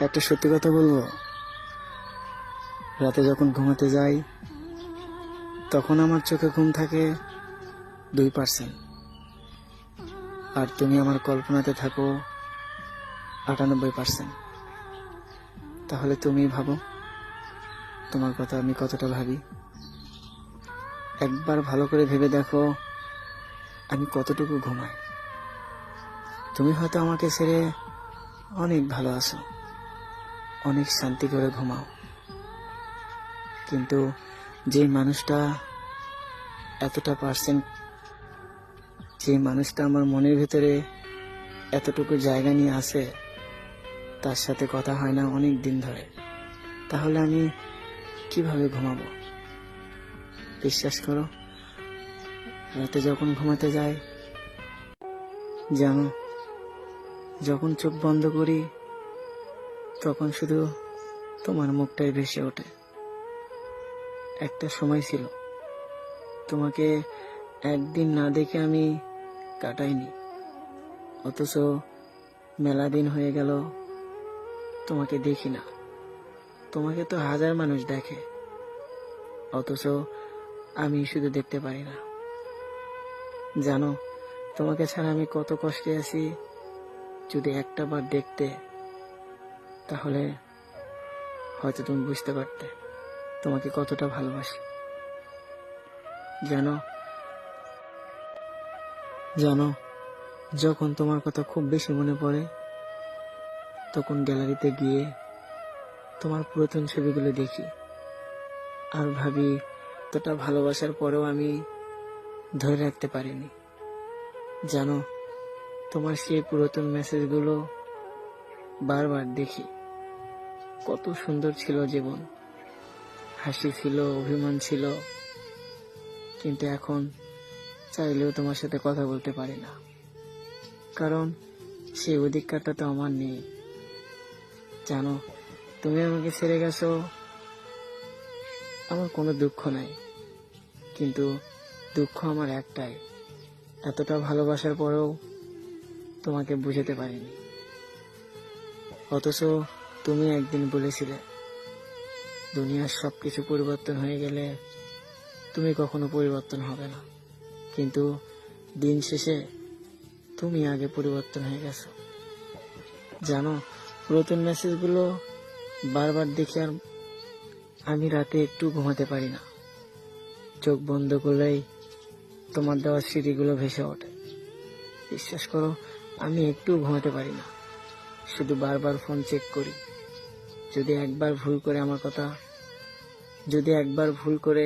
একটা সত্যি কথা বলব? রাতে যখন ঘুমাতে যাই, তখন আমার চোখে ঘুম থাকে দুই পার্সেন্ট। আর তুমি আমার কল্পনাতে থাকো আটানব্বই পার্সেন্ট। তাহলে তুমি ভাবো, তোমার কথা আমি কতটা ভাবি? একবার ভালো করে ভেবে দেখো আমি কতটুকু ঘুমাই। তুমি হয়তো আমাকে ছেড়ে অনেক ভালো আছো। অনেক শান্তি করে ঘুমাও। কিন্তু যে মানুষটা এতটা পার্সেন্ট যে মানুষটা আমার মনের ভিতরে এতটুকু জায়গা নিয়ে আসে তার সাথে কথা হয় না অনেক দিন ধরে, তাহলে আমি কীভাবে ঘুমাবো? বিশ্বাস করো, রাতে যখন ঘুমাতে যাই জানো যখন চোখ বন্ধ করি তখন শুধু তোমার মুখটাই ভেসে ওঠে। একটা সময় ছিল, তোমাকে একদিন না দেখে আমি কাটাইনি। অথচ মেলা দিন হয়ে গেল, তোমাকে দেখি না। তোমাকে তো হাজার মানুষ দেখে, অথচ আমি শুধু দেখতে পারি না। জানো, তোমাকে ছাড়া আমি কত কষ্টে আছি, যদি একটা বার দেখতে তাহলে হয়তো তুমি বুঝতে পারতে তোমাকে কতটা ভালোবাসি। জানো? জানো, যখন তোমার কথা খুব বেশি মনে পড়ে, তখন গ্যালারিতে গিয়ে তোমার পুরাতন ছবিগুলো দেখি। আর ভাবি তোটা ভালোবাসার পরেও আমি ধরে রাখতে পারিনি। জানো, তোমার সেই পুরাতন মেসেজগুলো বারবার দেখি। কত সুন্দর ছিল জীবন। হাসি ছিল, অভিমান ছিল। কিন্তু এখন চাইলেও তোমার সাথে কথা বলতে পারি না। কারণ সেই অধিকারটা তো আমার নেই। জানো, তুমি আমাকে ছেড়ে গেছো। আমার কোনো দুঃখ নাই। কিন্তু দুঃখ আমার একটাই। এতটা ভালোবাসার পরেও তোমাকে বুঝাতে পারিনি। অথচ তুমি একদিন বলেছিলে, দুনিয়ার সব কিছু পরিবর্তন হয়ে গেলে তুমি কখনো পরিবর্তন হবে না। কিন্তু দিন শেষে তুমি আগে পরিবর্তন হয়ে গেছো। জানো পুরাতন মেসেজগুলো বারবার দেখে আর আমি রাতে একটু ঘুমাতে পারি না। চোখ বন্ধ করলেই তোমার দেওয়া স্মৃতিগুলো ভেসে ওঠে। বিশ্বাস করো, আমি একটু ঘুমাতে পারি না। শুধু বারবার ফোন চেক করি। যদি একবার ভুল করে আমার কথা, যদি একবার ভুল করে